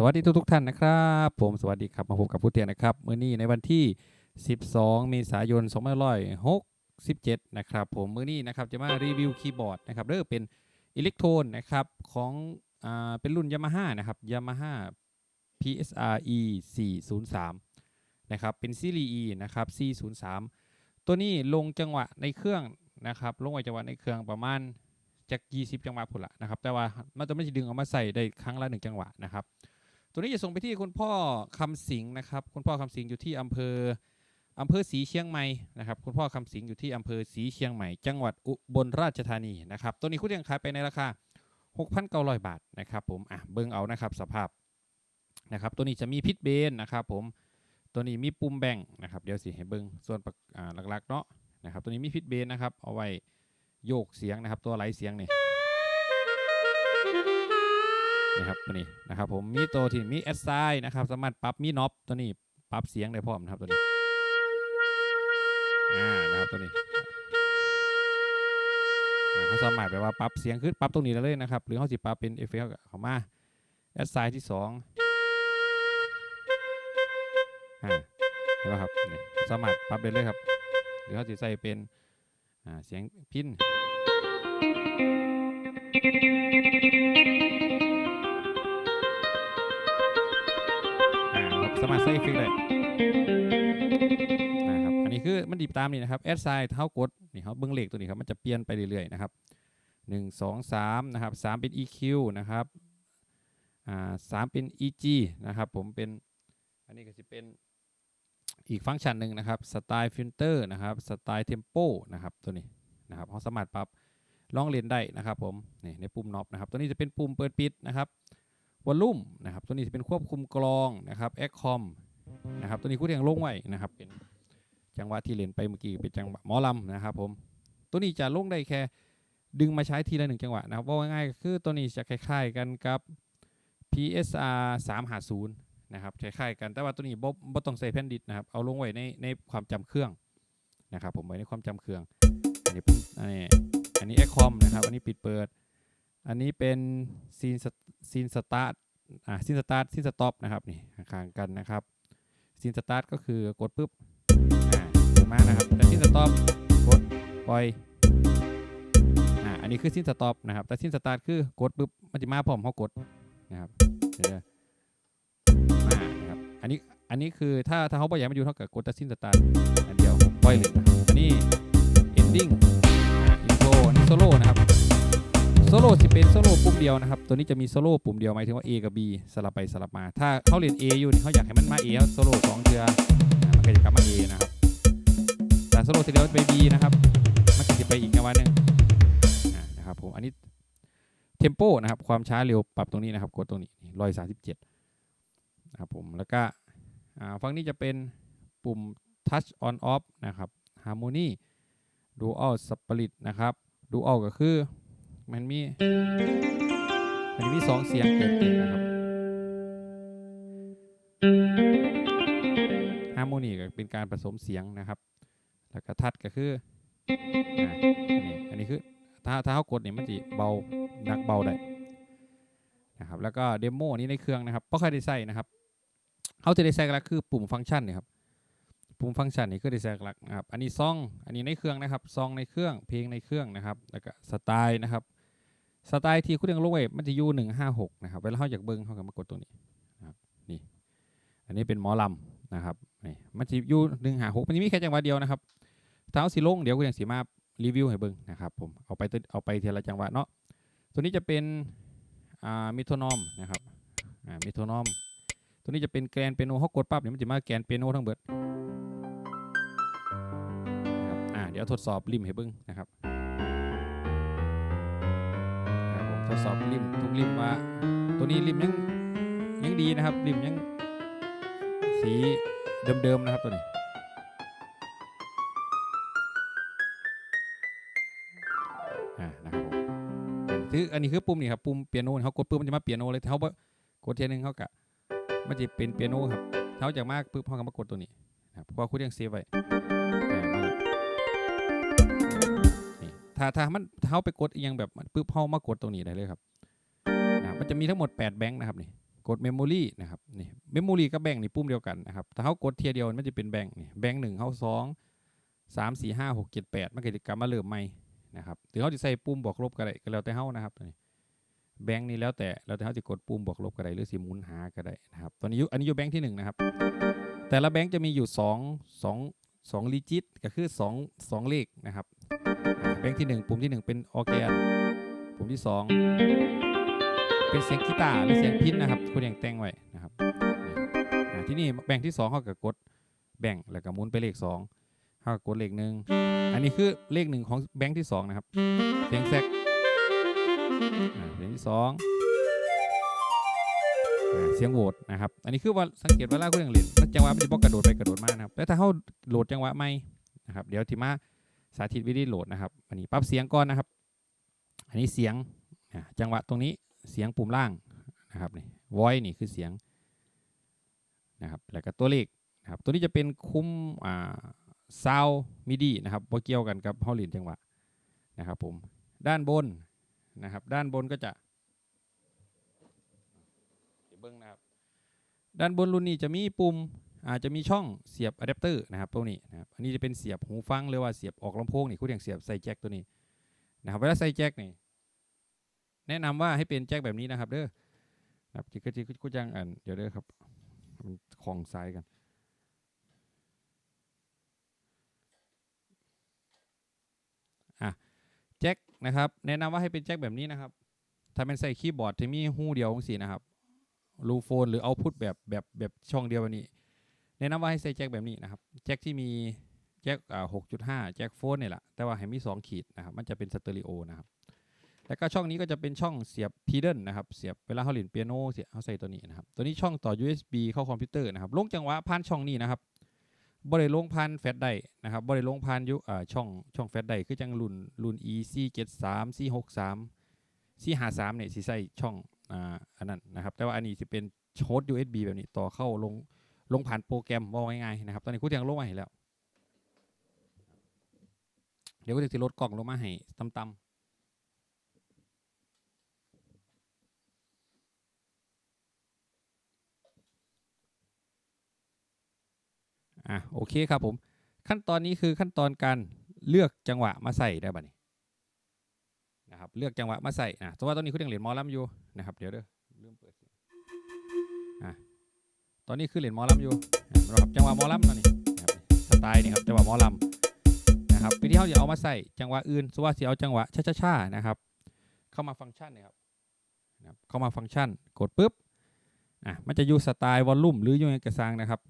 สวัสดีทุกทุกท่านนะครับ ผมสวัสดีครับมาพบกับผู้เตียนนะครับเมื้อนี้ในวันที่ 12 เมษายน2567 นะครับ ผมเมื้อนี้นะครับจะมารีวิวคีย์บอร์ดนะครับเด้อเป็นอิเล็กโทรนนะครับของอ่าเป็นรุ่น Yamaha นะครับ Yamaha PSR E 403นะครับเป็นซีรีส์ E นะครับ403ตัวนี้ลงจังหวะในเครื่องนะครับลงไวจังหวะในเครื่องประมาณจาก 20 จังหวะพุ่นละนะครับ แต่ว่ามันจะไม่ได้ดึงเอามาใส่ได้ครั้งละหนึ่งจังหวะนะครับ ตัวนี้จะส่งไปที่คุณพ่อคำสิงนะครับ คุณพ่อคำสิงอยู่ที่อำเภออำเภอศรีเชียงใหม่นะครับ คุณพ่อคำสิงอยู่ที่อำเภอศรีเชียงใหม่ จังหวัดอุบลราชธานีนะครับ ตัวนี้คุณยังขายไปในราคา 6,900 บาทนะครับผมอะเบิ้งเอานะครับสภาพนะครับ ตัวนี้จะมีพิษเบนนะครับ ผมตัวนี้มีปุ่มแบ่งนะครับ เดี๋ยวสิให้เบิ้งส่วนหลักๆเนาะนะครับ ตัวนี้มีพิษเบนนะครับ เอาไว้โยกเสียงนะครับ ตัวไหลเสียงเนี่ย นะครับตัวนี้นะครับผมมีตัวที่มีแอดไซนะครับ สามารถปรับมีน็อปตัวนี้ปรับเสียงได้พร้อมนะครับตัวนี้อ่านะครับตัวนี้อ่าเขาสามารถแบบว่าปรับเสียงขึ้นปรับตรงนี้ได้เลยนะครับ หรือเขาสิปรับเป็นเอฟเฟกต์เข้ามาแอดไซที่สองอ่าเห็นไหมครับนี่สามารถปรับได้เลยครับ หรือเขาสิใส่เป็นอ่าเสียงพินอ่า สามารถใส่เอฟเฟกต์ได้นะครับอันนี้คือมันดีตามนี่นะครับแอดไซน์เท้ากดนี่เขาเบิ้องเลขตัวนี้ครับมันจะเปลี่ยนไปเรื่อยๆนะครับหนึ่งสองสามนะครับสามเป็น EQ นะครับอ่าสามเป็น EG นะครับผมเป็นอันนี้ก็จะเป็นอีกฟังก์ชันหนึ่งนะครับสไตล์ฟิลเตอร์นะครับสไตล์เทมโปนะครับตัวนี้นะครับเขาสามารถปรับลองเลนได้นะครับผมนี่ในปุ่มน็อปนะครับตัวนี้จะเป็นปุ่มเปิดปิดนะครับ วอลลุ่มนะครับตัวนี้จะเป็นควบคุมกลองนะครับแอคคอมนะครับตัวนี้คู่เรียงลงไว้นะครับเป็นจังหวะที่เล่นไปเมื่อกี้เป็นจังหวะหมอลำนะครับผมตัวนี้จะลงได้แค่ดึงมาใช้ทีละหนึ่งจังหวะนะครับว่าง่ายๆคือตัวนี้จะคล้ายๆกันกับ PSR 350นะครับคล้ายๆกันแต่ว่าตัวนี้บ่บ่ต้องใส่แผ่นดิสนะครับเอาลงไว้ในในความจำเครื่องนะครับผมไว้ในความจำเครื่องอันนี้อันนี้อันนี้แอคคอมนะครับอันนี้ปิดเปิด อันนี้เป็นซีนส ซีนสตาร์ทอ่าซีนสตาร์ทซีนสต็อปนะครับนี่ข้างกันนะครับซีนสตาร์ทก็คือกดปุ๊บอ่าถึงมานะครับแต่ซีนสต็อปกดปล่อยอ่าอันนี้คือซีนสต็อปนะครับแต่ซีนสตาร์ทคือกดปุ๊บมันจะมาพร้อมเขากดนะครับเดี๋ยวมานะครับอันนี้อันนี้คือถ้าถ้าเขาบ่อยากมาอยู่เท่ากับกดแตัดสิ้นสตาร์ทอันเดียวปล่อยเลยนะครับอันนี้ ending อ่า intro อันนี้โซโล่นะครับ โซโล่สิเป็นโซโล่ปุ่มเดียวนะครับ ตัวนี้จะมีโซโล่ปุ่มเดียวหมายถึงว่า A กับ B สลับไปสลับมา ถ้าเขาเรียน A อยู่นี่เขาอยากให้มันมา A โซโล่สองเทือมันก็จะกลับมา A นะครับแต่โซโล่ทีเดียวไป B นะครับมันก็จะไปอีกจังหวะหนึ่งนะครับผมอันนี้เทมโปนะครับความช้าเร็วปรับตรงนี้นะครับกดตรงนี้ร้อยสามสิบเจ็ดนะครับผมแล้วก็อ่าฝั่งนี้จะเป็นปุ่ม touch on off นะครับ harmony dual split นะครับ dual ก็คือ มันมีมันมีสองเสียงเกิดขึ้นนะครับ harmony ก็เป็นการผสมเสียงนะครับ แล้วก็ touch ก็คืออันนี้อันนี้คือถ้าถ้าเขากดเนี่ยมันจะเบาหนักเบาได้นะครับแล้วก็เดโมนี้ในเครื่องนะครับเพราะใครได้ใส่นะครับเขาจะได้ใส่หลักคือปุ่มฟังก์ชันเนี่ยครับปุ่มฟังก์ชันนี่คือได้ใส่หลักนะครับอันนี้ซองอันนี้ในเครื่องนะครับซองในเครื่องเพลงในเครื่องนะครับแล้วก็สไตล์นะครับ สไตล์ที่คุณยังลงไว้มันจะอยู่หนึ่งห้าหกนะครับเวลาเขาอยากเบิ้งเขาก็มากดตัวนี้นะครับนี่อันนี้เป็นหมอลำนะครับนี่มันจะอยู่หนึ่งห้าหกมันจะมีแค่จังหวะเดียวนะครับถ้าสีลงเดี๋ยวคุณยังสีมารีวิวให้เบิ้งนะครับผมเอาไปตัวเอาไปทีละจังหวะเนาะตัวนี้จะเป็นอ่ามิโทนอมนะครับอ่ามิโทนอม ตัวนี้จะเป็นแกรนเปียโนเขากดปั๊บเนี่ยมันจะมาแกรนเปียโนทั้งเบิดนะครับอ่าเดี๋ยวทดสอบริมให้เบิ้งนะครับ ทดสอบริมทุกริมว่า ตัวนี้ริมยังยังดีนะครับริมยังสีเดิมๆนะครับตัวนี้อ่านะครับผมคืออันนี้คือปุ่มนี่ครับปุ่มเปียโนเขากดปุ่มมันจะมาเปียโนเลยเขาบกดเทียหนึงเขากะมันจะเป็นเปียโนครับเท้าจากมากปุ๊บเขาก็มากดตัวนี้นะครับเพราะว่าคุณยังเซฟไว้ ถ้าถ้ามันเท้าไปกดยังแบบปุ๊บเขามากดตรงนี้ได้เลยครับนะมันจะมีทั้งหมด 8 แบงค์นะครับนี่กด Memory นะครับนี่ Memory กับแบงค์นี่ปุ่มเดียวกันนะครับถ้าเขากดเทียเดียวมันจะเป็นแบงค์นี่แบงค์หนึ่งเขาสองสามสี่ห้าหกเจ็ดแปดมันก็จะกลับมาเริ่มใหม่นะครับหรือเขาจะใส่ปุ่มบวกลบก็ได้ก็แล้วแต่เขานะครับตัวนี้แบงค์นี่แล้วแต่แล้วแต่เขาจะกดปุ่มบวกลบก็ได้หรือสิหมุนหาก็ได้นะครับตอนนี้อยู่อันนี้อยู่แบงค์ที่หนึ่งนะครับ แต่ละแบงค์จะมีอยู่สองสองสองลิจิตก็คือสองสองเลขนะครับ แบงค์ที่หนึ่งปุ่มที่หนึ่งเป็นออร์แกน ปุ่มที่สองเป็นเสียงกีตาร์หรือเสียงพินนะครับคุณอย่างแต่งไว้นะครับที่นี่แบ่งที่2เขาก็กดแบ่งแล้วก็หมุนไปเลข 2เขาก็กดเลขหนึ่งอันนี้คือเลขหนึ่งของแบงค์ที่สองนะครับ เสียงแซกเสียงที่สองเสียงโหวตนะครับ อันนี้คือว่าสังเกตเวลาคุณอย่างเล่นจังหวะมันจะบอกกระโดดไปกระโดดมานะครับแต่ถ้าเขาโหลดจังหวะไม่นะครับ เดี๋ยวทีมา สาธิตวิธีโหลดนะครับอันนี้ปรับเสียงก่อนนะครับ อันนี้เสียงจังหวะตรงนี้เสียงปุ่มล่างนะครับนี่ voice นี่คือเสียงนะครับแล้วก็ตัวเลขนะครับตัวนี้จะเป็นคุ้มอ่าซาวมิดีนะครับบ่เกี่ยวกันกับเฮาลินจังหวะนะครับผมด้านบนนะครับด้านบนก็จะเดี๋ยวเบิ้งนะครับด้านบนรุ่นนี้จะมีปุ่ม อาจจะมีช่องเสียบอะแดปเตอร์นะครับตรงนี้นะครับอันนี้จะเป็นเสียบหูฟังหรือว่าเสียบออกลำโพงนี่คุณอย่างเสียบใส่แจ็คตัวนี้นะครับเวลาใส่แจ็คนี่แนะนำว่าให้เป็นแจ็คแบบนี้นะครับ เด้อครับจิกจิกกุจังอันเดี๋ยวเด้อครับมันของซ้ายกันอะแจ็คนะครับ แนะนำว่าให้เป็นแจ็คแบบนี้นะครับ ถ้าเป็นใส่คีย์บอร์ดที่มีหูเดียวของสีนะครับรูโฟนหรือเอาพุทแบบแบบแบบช่องเดียวแบบนี้ แนะนำว่าให้ใส่แจ็คแบบนี้นะครับ แจ็คที่มีแจ็คอ่าหกจุดห้าแจ็คโฟนเนี่ยแหละแต่ว่าให้มีสองขีดนะครับ มันจะเป็นสเตอริโอนะครับ แล้วก็ช่องนี้ก็จะเป็นช่องเสียบพีเดิลนะครับ เสียบเวลาเขาเล่นเปียโนเสียบเขาใส่ตัวนี้นะครับ ตัวนี้ช่องต่อ USB เข้าคอมพิวเตอร์นะครับ ลงจังหวะผ่านช่องนี้นะครับบ่ได้ลงผ่านแฟลชไดร์นะครับบ่ได้ลงผ่านยุอ่าช่องช่องแฟลชไดร์คือจังรุ่นรุ่น E C 7 3 C 6 3 C 5 3เนี่ยสิใส่ช่องอ่าอันนั้นนะครับ แต่ว่าอันนี้สิเป็นโชด USB แบบนี้ต่อเข้าลง ลงผ่านโปรแกรมว่าง่ายๆนะครับ ตอนนี้คุณยังลงมาให้แล้ว เดี๋ยวก็จะลดกล่องลงมาให้ต่ำอะโอเคครับผม ขั้นตอนนี้คือขั้นตอนการเลือกจังหวะมาใส่ได้บ่นี้นะครับเลือกจังหวะมาใส่นะสมมติว่าตอนนี้คุณยังเหรียญมอลลัมอยู่นะครับ เดี๋ยวเด้อลืมเปิดเสียงอะ ตอนนี้คือเหรียญมอลลัมอยู่นะครับจังหวะมอลลัมตอนนี้นะสไตล์นี่ครับจังหวะมอลลัมนะครับวิธีเขาจะเอามาใส่จังหวะอื่นสว่าจะเอาจังหวะช้าๆๆนะครับ เข้ามาฟังก์ชันนะครับเข้ามาฟังก์ชันกดปุ๊บอะมันจะอยู่สไตล์วอลลุ่มหรืออยู่ในกระซังนะครับ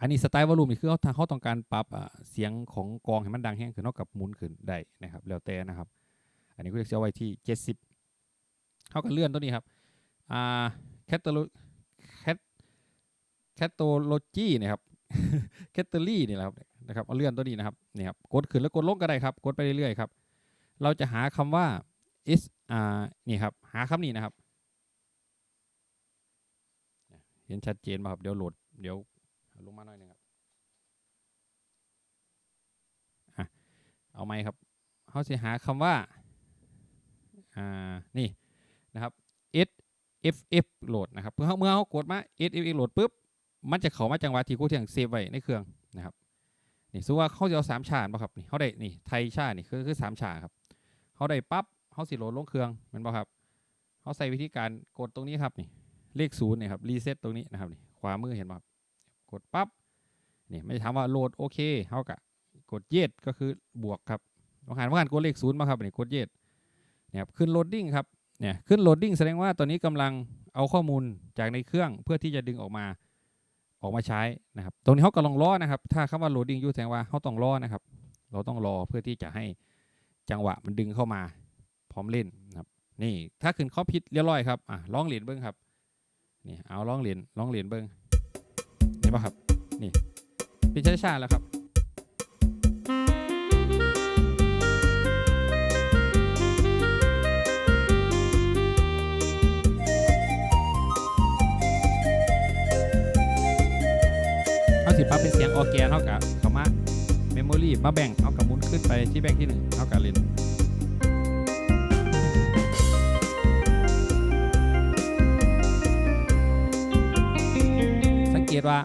อันนี้สไตล์วอลลุ่มนี่คือเขาเขาต้องการปรับเสียงของกองให้มันดังแห้งขึ้นเท่ากับหมุนขึ้นได้นะครับแล้วแต่นะครับ อันนี้ก็จะเอาไว้ที่ 70เขาก็เลื่อนตัวนี้ครับอ่าแคตตาลู แคตโตโลจีนะครับแคตเตอรี่นี่แหละครับนะครับเอาเลื่อนตัวนี้นะครับนี่ครับกดขึ้นแล้วกดลงก็ได้ครับ กดไปเรื่อยๆครับเราจะหาคำว่า is อ่านี่ครับหาคำนี้นะครับ เห็นชัดเจนไหมครับเดี๋ยวโหลดเดี๋ยวลงมาหน่อยหนึงครับอเอาไหมครับเขาจะหาคำว่าอ่านี่นะครับ s f f โหลดนะครับเมื่อเขาเมื่อเขากดมา s f f โหลดปุ๊บ มันจะเข้ามาจังหวะที่คู่เทียงเซฟไว้ในเครื่องนะครับนี่สมมุติว่าเขาจะเอาสามชาติป่ะครับนี่เขาได้นี่ไทยชาตินี่คือคือสามชาครับเขาได้ปั๊บเขาสิโหลดลงเครื่องมันป่ะครับเขาใส่วิธีการกดตรงนี้ครับนี่เลขศูนย์เนี่ยครับรีเซ็ตตรงนี้นะครับนี่ขวามือเห็นป่ะครับกดปั๊บนี่ไม่ถามว่าโหลดโอเคเขากะกดเยดก็คือบวกครับลองหันว่าหันกดเลขศูนย์มาครับนี่กดเยดเนี่ยครับขึ้นโหลดดิ้งครับเนี่ยขึ้นโหลดดิ้งแสดงว่าตอนนี้กำลังเอาข้อมูลจากในเครื่องเพื่อที่จะดึงออกมา ออกมาใช้นะครับ ตรงนี้เขากำลังรอนะครับ ถ้าคำว่าโหลดดิ้งอยู่แสดงว่าเขาต้องรอนะครับ เราต้องรอเพื่อที่จะให้จังหวะมันดึงเข้ามา พร้อมเล่นนะครับนี่ถ้าขึ้นข้อผิดเรียบร้อยครับอะลองเหรียญเบิ้งครับนี่เอาลองเหรียญลองเหรียญเบิ้งเห็นปะครับนี่เป็นช้าๆแล้วครับ สิปรับเป็นเสียงออแกนเท่ากับเขามาเมมโมรีมาแบ่งเอากับมุนขึ้นไปที่แบ่งที่หนึ่งเท่ากับเล่นเกตว่า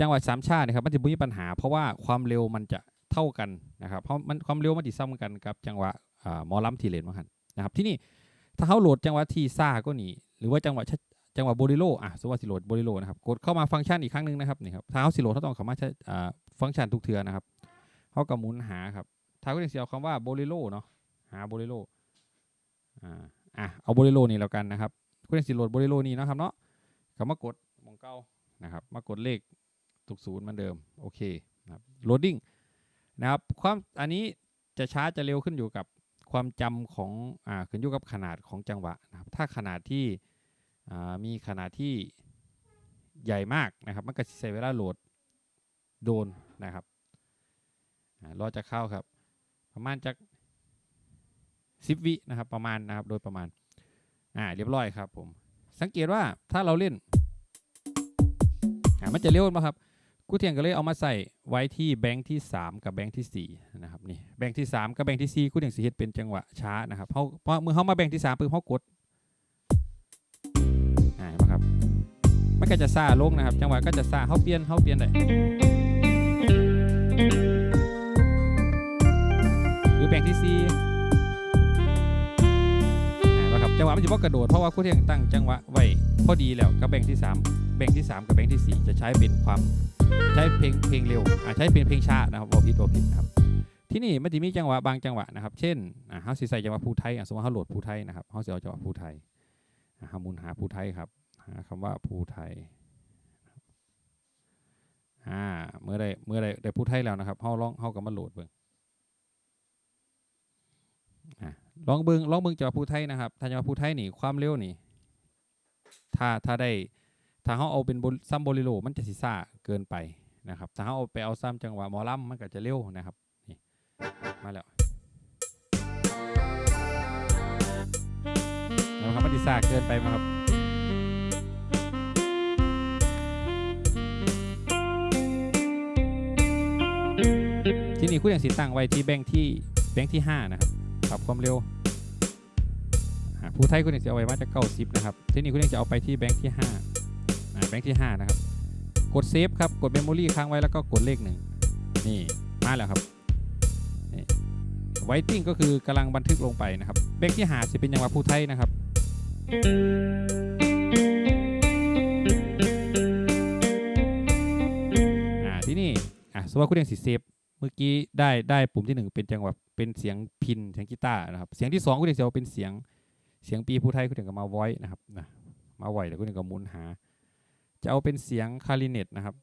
จังหวัดสามชาตินะครับมันจะมีปัญหา เพราะว่าความเร็วมันจะเท่ากันนะครับเพราะมันความเร็วมันจะซ้ำกันกับจังหวะอ่าหมอลำทีเลนมาหันนะครับที่นี่ถ้าเขาโหลดจังหวะที่ซ่าก็หนีหรือว่าจังหวะ จังหวะโบริโลอะสมมติว่าสิโหลดโบริโลนะครับกดเข้ามาฟังก์ชันอีกครั้งหนึ่งนะครับนี่ครับถ้าเขาสิโหลดเขาต้องเข้ามาใช้อ่าฟังก์ชันทุกเทือนะครับเขาก็หมุนหาครับถ้าก็จะเสียคำว่าโบริโลเนาะหาโบริโลอ่าอะเอาโบริโลนี่แล้วกันนะครับก็จะสิโหลดโบริโลนี่นะครับเนาะเขามากดมองเก้านะครับมากดเลขตุกศูนย์เหมือนเดิมโอเคนะครับโหลดดิ้งนะครับความอันนี้จะช้าจะเร็วขึ้นอยู่กับความจำของอ่าขึ้นอยู่กับขนาดของจังหวะนะครับถ้าขนาดที่ มีขนาดที่ใหญ่มากนะครับมันก็ใช้เวลาโหลดโดนนะครับอ่ารอจะเข้าครับ ประมาณจากสิบวินะครับประมาณนะครับโดยประมาณอ่าเรียบร้อยครับผมสังเกตว่าถ้าเราเล่นมันจะเร็วมาครับกูเทียงก็เลยเอามาใส่ไว้ที่แบงค์ที่ 3 กับแบงค์ที่4นะครับนี่แบงค์ที่ 3 กับแบงค์ที่4กูเทียงสิเฮ็ดเป็นจังหวะช้านะครับเพราะเพราะเมื่อเขามาแบงค์ที่3ปุ๊บเขากด มันก็จะซาลงนะครับ จังหวะก็จะซาเขาเปลี่ยนเขาเปลี่ยนได้หรือแบงที่4อ่นะครับจังหวะมันจะว่ากระโดดเพราะว่าคู่เทียงตั้งจังหวะไว้พอดีแล้วกับแบ่งที่ 3 แบ่งที่ 3 กับแบ่งที่ 4 จะใช้เป็นความใช้เพลงเพลงเร็วอ่าใช้เป็นเพลงช้านะครับบอผิดบอผิดนะครับที่นี่มันจะมีจังหวะบางจังหวะนะครับ เช่นอ่าเฮาสิใส่จังหวะภูไทยสมมติว่าเฮาโหลดภูไทยนะครับเฮาสิเอาจังหวะภูไทยฮามุนหาภูไทยครับ หาคำว่าภูไทยอ่าเมื่อใดเมื่อใดได้ภูไทยแล้วนะครับเฮาลองเฮาก็มาโหลดเบิ่งลองเบิงลองเบิงจังหวะภูไทยนะครับ ถ้าจังหวะภูไทยนี่ความเร็วนี่ ถ้าถ้าได้ถ้าเขาเอาเป็นซัมโบลิโลมันจะสิซ่าเกินไปนะครับ ถ้าเขาเอาไปเอาซ้ำจังหวะหมอลัมมันก็จะเร็วนะครับนี่มาแล้วนะครับมันสิซ่าเกินไปไหมครับ ที่นี่คุณอย่างสิตั้งไว้ที่แบงค์ที่แบงค์ที่ 5 นะครับปรับความเร็วผู้ไทยคุณเองจะเอาไว้มาจากเก้าสิบนะครับ ที่นี้คุณเองจะเอาไปที่แบงค์ที่5อ่าแบงค์ที่ 5 นะครับ กดเซฟครับ กดเมมโมรี่ค้างไว้แล้วก็กดเลขหนึ่งนี่มาแล้วครับไวติ้งก็คือกำลังบันทึกลงไปนะครับ แบงค์ที่5จะเป็นอย่างว่าผู้ไทยนะครับอ่าที่นี่อะสมมติว่าคุณเองสิเซฟ มื่อกี้ได้ได้ปุ่มที่หนึ่งเป็นจังหวะเป็นเสียงพินเสียงกีตาร์นะครับ เสียงที่สองคุณเอกจะเอาเป็นเสียงเสียงปีผู้ไทยคุณเอกก็มาไว้นะครับนะมาไว้แล้วคุณเอกก็หมุนหา จะเอาเป็นเสียงคาริเนตนะครับ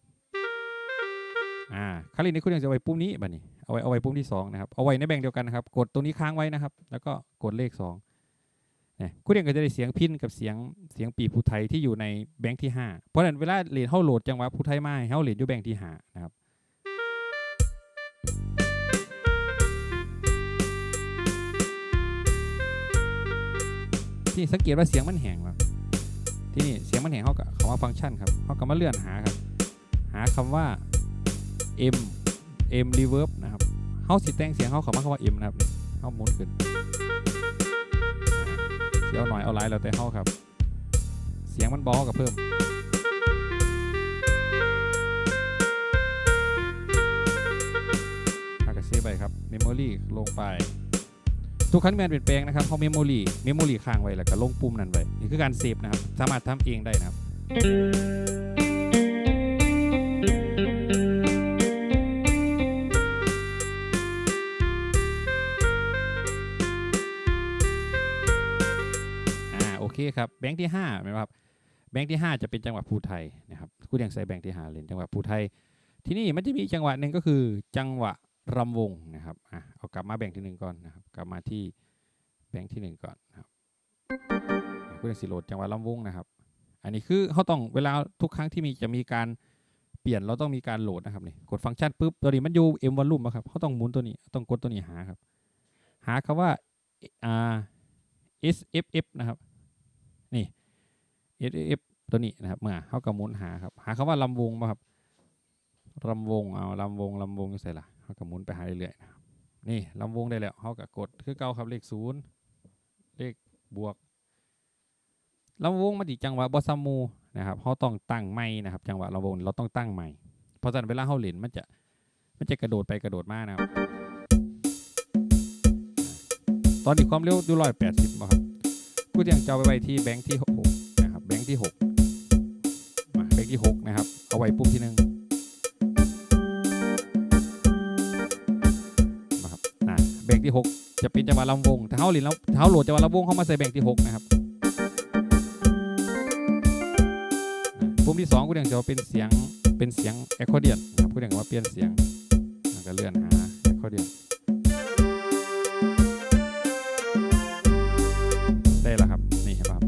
อ่าคาริเนตคุณเอกจะเอาไว้ปุ่มนี้บัดนี้เอาไว้เอาไว้ปุ่มที่สองนะครับเอาไว้ในแบ่งค์เดียวกันนะครับ กดตรงนี้ค้างไว้นะครับ แล้วก็กดเลขสองเนี่ยคุณเอกก็จะได้เสียงพินกับเสียงเสียงปีผู้ไทยที่อยู่ในแบงค์ที่ห้าเพราะฉะนั้นเวลาเรียนเข้าโหลดจังหวะผู้ไทยมาเข้าเรียนอยู่แบงค์ที่ห้านะครับ ที่สังเกตว่าเสียงมันแหงครับที่นี่เสียงมันแหงเขากับคำว่าฟังก์ชันครับเขาก็มาเลื่อนหาครับ หาคำว่า m m reverb นะครับเขาสิแต่งเสียงเขาขามาคำว่า m นะครับเขาหมุนขึ้นเสียงหน่อยเอาหลายแล้วแต่เขาครับ เสียงมันบอกับเพิ่มถ้ากับเซไปครับ memory ลงไป ทุกครั้งที่มันเปลี่ยนแปลงนะครับเขาเมมโมรีเมมโมรีค้างไว้แล้วก็ลงปุ่มนั้นไว้นี่คือการเซฟนะครับ สามารถทำเองได้นะครับอ่าโอเคครับแบงค์ที่5นะครับแบงค์ที่ 5 จะเป็นจังหวะภูไทยนะครับคุณยังใส่แบงค์ที่5เล่นจังหวะภูไทย ที่นี่มันจะมีจังหวะหนึ่งก็คือจังหวะ รำวงนะครับอะเอากลับมาแบ่งที่หนึ่งก่อนนะครับ กลับมาที่แบ่งที่หนึ่งก่อนนะครับคุณสิโหลดจังหวะรำวงนะครับ อันนี้คือเขาต้องเวลาทุกครั้งที่มีจะมีการเปลี่ยนเราต้องมีการโหลดนะครับนี่กดฟังก์ชันปุ๊บตัวนี้มันอยู่ m volume อะครับเขาต้องหมุนตัวนี้ต้องกดตัวนี้หาครับ หาคำว่าอ่า sff นะครับนี่ sff ตัวนี้นะครับมาเขาก็หมุนหาครับหาคำว่าลำวงมาครับลำวงเอาลำวงลำวงใส่ละ เขาก็หมุนไปหาเรื่อยๆนะครับนี่ลำวงได้แล้วเขาก็กดคือเก่าครับเลขศูนย์เลขบวกลำวงมาดีจังหวะบอสซัมมูนะครับเขาต้องตั้งไม่นะครับ จังหวะลำวงเราต้องตั้งไม่เพราะฉะนั้นเวลาเขาเล่นมันจะมันจะกระโดดไปกระโดดมานะครับ ตอนนี้ความเร็วดูร้อยแปดสิบครับกูยังจะเอาไปไว้ที่แบงค์ที่หกนะครับแบงค์ที่หกมาแบงค์ที่หกนะครับเอาไว้ปุ๊บที่หนึ่ง งค์ที่หกจะเป็นจังหวะลำวงถ้าเขาเล่นแล้วถ้าโหลดจังหวะลำวงเข้ามาใส่แบ่งค์ที่หกนะครับปุ่มที่สองกูยังจะเป็นเสียงเป็นเสียงเอคโคเดียนนะครับกูยังว่าเปลี่ยนเสียงแล้วก็เลื่อนหาเอคโคเดียนได้แล้วครับนี่ครับ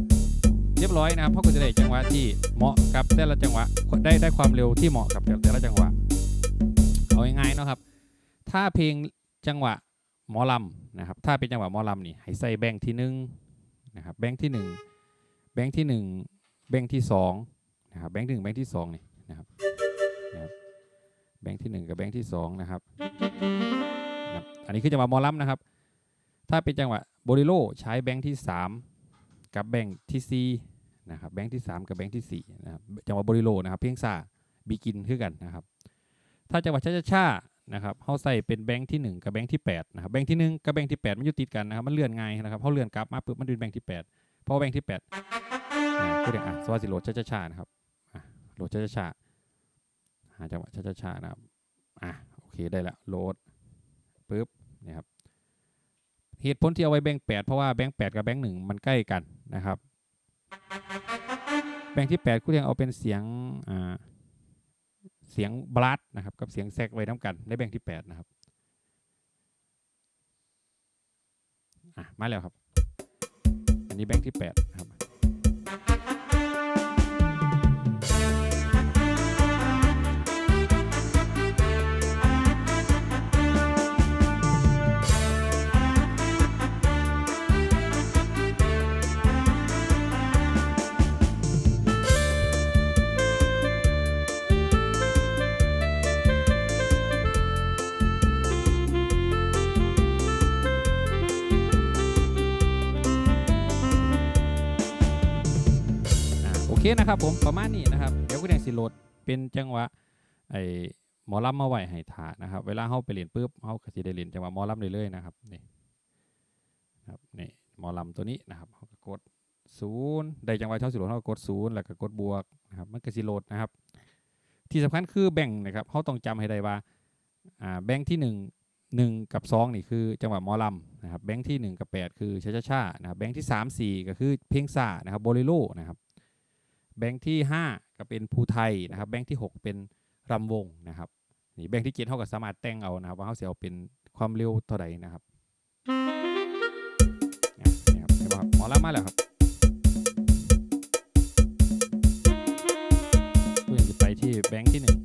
เรียบร้อยนะครับเขาก็จะได้จังหวะที่เหมาะกับแต่ละจังหวะได้ได้ความเร็วที่เหมาะกับแต่ละจังหวะเอาง่ายๆนะครับ ถ้าเพลงจังหวะ หมอลำนะครับถ้าเป็นจังหวะหมอลำนี่ให้ใส่แบงค์ที่หนึ่งนะครับแบงค์ที่หนึ่งแบงค์ที่หนึ่งแบงค์ที่สองนะครับแบงค์ที่หนึ่งแบงค์ที่สองนี่นะครับแบงค์ที่หนึ่งกับแบงค์ที่สองนะครับอันนี้คือจังหวะหมอลำนะครับ ถ้าเป็นจังหวะโบริโลใช้แบงค์ที่3กับแบงค์ที่4นะครับแบงค์ที่3กับแบงค์ที่4นะครับจังหวะโบริโลนะครับเพียงซ่าบีกินคือกันนะครับ ถ้าจังหวะช้าช้าๆ นะครับเขาใส่เป็นแบงค์ที่ 1 กับแบงค์ที่8นะครับแบงค์ที่ 1 กับแบงค์ที่ 8 มันอยู่ติดกันนะครับมันเลื่อนง่ายนะครับเขาเลื่อนกลับมาปุ๊บมันดึงแบงค์ที่ 8 เพราะแบงค์ที่8อ่าพูดอย่างอะสวัสดีโหลดช้าช้าๆนะครับอะโหลดช้าช้าๆหาจังหวะช้าช้าๆนะครับอะโอเคได้ละโหลดปุ๊บนี่ครับเหตุผลที่เอาไว้แบงค์แปดเพราะว่าแบงค์แปดกับแบงค์หนึ่งมันใกล้กันนะครับแบงค์ที่แปดคุณยังเอาเป็นเสียงอ่า เสียงบลัดนะครับกับเสียงแซกไว้น้ำกันในแบ่งที่แปดนะครับอะมาแล้วครับ อันนี้แบ่งที่แปดนะครับ เคนะครับผมประมาณนี้นะครับเดี๋ยวคุณแดงสิโหลดเป็นจังหวะไอหมอลำมาไหวให้ถานะครับ เวลาเฮาไปเรียนปุ๊บเฮาก็สิได้เรียนจังหวะหมอลำเรื่อยๆนะครับนี่ครับนี่หมอลำตัวนี้นะครับเฮาก็กดศูนย์ได้จังหวะเท่าสิโหลดเฮาก็กดศูนย์แล้วก็กดบวกนะครับมันก็สิโหลดนะครับ ที่สำคัญคือแบ่งนะครับเฮาต้องจำให้ได้ว่าอ่าแบ่งที่หนึ่งหนึ่งกับสองนี่คือจังหวะหมอลำนะครับแบ่งที่หนึ่งกับแปดคือช้าๆๆนะครับแบ่งที่สามสี่ก็คือเพลงซ่านะครับโบเลโรนะครับ แบงค์ที่ 5 ก็เป็นภูไทยนะครับ แบงค์ที่ 6 เป็นรำวงนะครับนี่แบงค์ที่เจ็ดเขาก็สามารถแต่งเอานะครับว่าเขาเสียเอาเป็นความเร็วเท่าใดนะครับนี่ครับเห็นไหมครับหมอลำมาแล้วครับเพื่อจะไปที่แบงค์ที่1อ่ง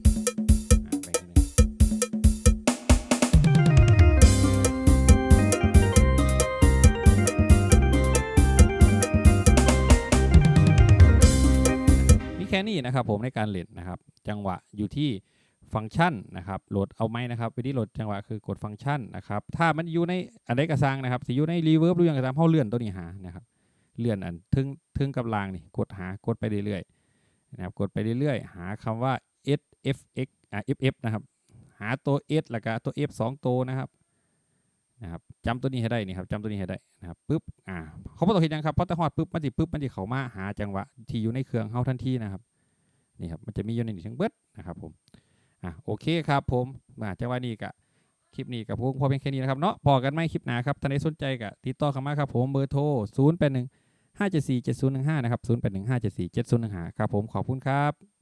ค่นี้นะครับผมในการเล่นนะครับ จังหวะอยู่ที่ฟังก์ชันนะครับโหลดเอาไหมนะครับวิธีโหลดจังหวะคือกดฟังก์ชันนะครับ ถ้ามันอยู่ในอันใดกระซังนะครับสิอยู่ในรีเวิร์บหรือยังกระซังเขาเลื่อนตัวนี้หานะครับ เลื่อนอันทึงทึงกับรางนี่กดหากดไปเรื่อยๆนะครับกดไปเรื่อยๆ หาคำว่า s f x อ่า f f นะครับ หาตัว s แล้วก็ตัว f สองตัวนะครับ นะครับจำตัวนี้ให้ได้นี่ครับจำตัวนี้ให้ได้นะครับปุ๊บอ่าเขาบอกตัวเห็นยังครับพอตะฮอดปุ๊บมันจิปุ๊บมันจิเขามาหาจังหวะที่อยู่ในเครื่องเฮาทันทีนะครับนี่ครับมันจะมีอยู่ในนี้ทั้งเบิดนะครับผมอะโอเคครับผมมาจังหวะนี้กะคลิปนี้กับพวกพอเป็นแค่นี้นะครับเนาะพอกันไหมคลิปหน้าครับท่านใดสนใจกะติดต่อเข้ามาครับผมเบอร์โทร0 8 1 5 7 4 7 0 1 5นะครับ0 8 1 5 7 4 7 0 1 5ครับผมขอบคุณครับ